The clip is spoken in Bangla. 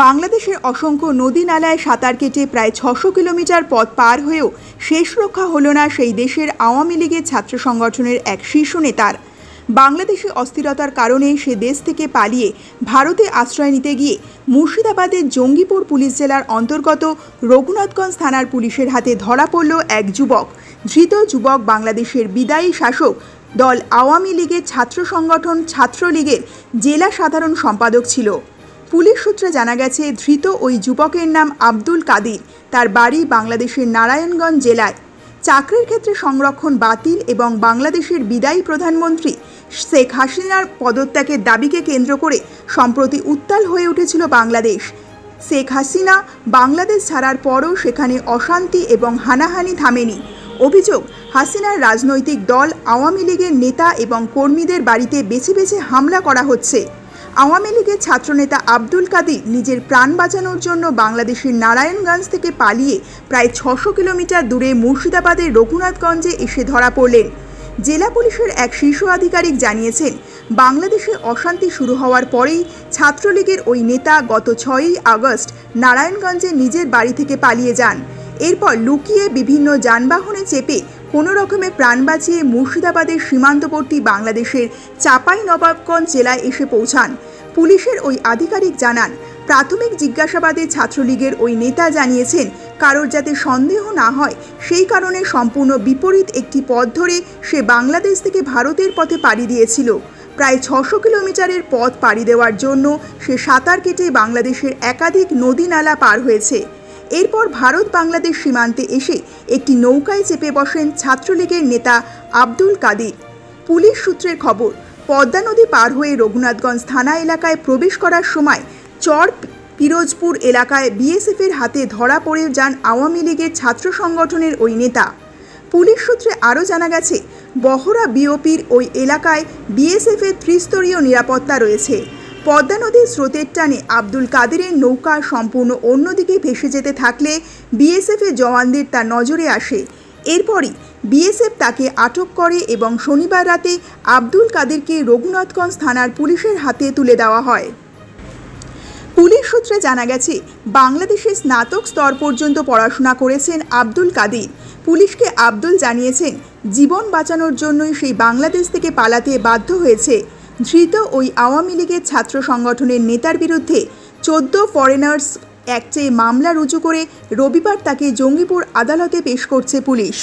বাংলাদেশের অসংখ্য নদী নালায় সাঁতার কেটে প্রায় ছশো কিলোমিটার পথ পার হয়েও শেষ রক্ষা হলো না সেই দেশের আওয়ামী লীগের ছাত্র সংগঠনের এক শীর্ষ নেতার। বাংলাদেশে অস্থিরতার কারণে সে দেশ থেকে পালিয়ে ভারতে আশ্রয় নিতে গিয়ে মুর্শিদাবাদের জঙ্গিপুর পুলিশ জেলার অন্তর্গত রঘুনাথগঞ্জ থানার পুলিশের হাতে ধরা পড়ল এক যুবক। ধৃত যুবক বাংলাদেশের বিদায়ী শাসক দল আওয়ামী লীগের ছাত্র সংগঠন ছাত্রলীগের জেলা সাধারণ সম্পাদক ছিল। পুলিশ সূত্রে জানা গেছে, ধৃত ওই যুবকের নাম আব্দুল কাদির। তার বাড়ি বাংলাদেশের নারায়ণগঞ্জ জেলায়। চাকরির ক্ষেত্রে সংরক্ষণ বাতিল এবং বাংলাদেশের বিদায়ী প্রধানমন্ত্রী শেখ হাসিনার পদত্যাগের দাবিকে কেন্দ্র করে সম্প্রতি উত্তাল হয়ে উঠেছিল বাংলাদেশ। শেখ হাসিনা বাংলাদেশ ছাড়ার পরও সেখানে অশান্তি এবং হানাহানি থামেনি। অভিযোগ, হাসিনার রাজনৈতিক দল আওয়ামী লীগের নেতা এবং কর্মীদের বাড়িতে বেছে বেছে হামলা করা হচ্ছে। আওয়ামী লীগের ছাত্রনেতা আব্দুল কাদির নিজের প্রাণ বাঁচানোর জন্য বাংলাদেশের নারায়ণগঞ্জ থেকে পালিয়ে প্রায় ছশো কিলোমিটার দূরে মুর্শিদাবাদের রঘুনাথগঞ্জে এসে ধরা পড়লেন। জেলা পুলিশের এক শীর্ষ আধিকারিক জানিয়েছেন, বাংলাদেশে অশান্তি শুরু হওয়ার পরেই ছাত্রলীগের ওই নেতা গত ছয়ই আগস্ট নারায়ণগঞ্জে নিজের বাড়ি থেকে পালিয়ে যান। এরপর লুকিয়ে বিভিন্ন যানবাহনে চেপে কোনো রকমে প্রাণ বাঁচিয়ে মুর্শিদাবাদের সীমান্তবর্তী বাংলাদেশের চাপাই নবাবগঞ্জ জেলায় এসে পৌঁছান। পুলিশের ওই আধিকারিক জানান, প্রাথমিক জিজ্ঞাসাবাদে ছাত্রলীগের ওই নেতা জানিয়েছেন, কারোর যাতে সন্দেহ না হয়, সেই কারণে সম্পূর্ণ বিপরীত একটি পথ ধরে সে বাংলাদেশ থেকে ভারতের পথে পাড়ি দিয়েছিল। প্রায় ছশো কিলোমিটারের পথ পাড়ি দেওয়ার জন্য সে সাঁতার কেটে বাংলাদেশের একাধিক নদী নালা পার হয়েছে। এরপর ভারত বাংলাদেশ সীমান্তে এসে একটি নৌকায় চেপে বসেন ছাত্রলীগের নেতা আব্দুল কাদির। পুলিশ সূত্রের খবর, পদ্মা নদী পার হয়ে রঘুনাথগঞ্জ থানা এলাকায় প্রবেশ করার সময় চর পিরোজপুর এলাকায় বিএসএফের হাতে ধরা পড়ে যান আওয়ামী লীগের ছাত্র সংগঠনের ওই নেতা। পুলিশ সূত্রে আরও জানা গেছে, বহরা বিওপির ওই এলাকায় বিএসএফের ত্রিস্তরীয় নিরাপত্তা রয়েছে। পদ্মা নদীর স্রোতের টানে আব্দুল কাদেরের নৌকা সম্পূর্ণ অন্যদিকে ভেসে যেতে থাকলে বিএসএফের জওয়ানদের তার নজরে আসে। এরপরই বিএসএফ তাকে আটক করে এবং শনিবার রাতে আব্দুল কাদেরকে রঘুনাথগঞ্জ থানার পুলিশের হাতে তুলে দেওয়া হয়। পুলিশ সূত্রে জানা গেছে, বাংলাদেশে স্নাতক স্তর পর্যন্ত পড়াশোনা করেছেন আব্দুল কাদির। পুলিশকে আব্দুল জানিয়েছেন, জীবন বাঁচানোর জন্যই সেই বাংলাদেশ থেকে পালাতে বাধ্য হয়েছে। ধৃত ওই আওয়ামী লীগের ছাত্র সংগঠনের নেতার বিরুদ্ধে চোদ্দ ফরেনার্স অ্যাক্টে মামলা রুজু করে রবিবার তাকে জঙ্গিপুর আদালতে পেশ করছে পুলিশ।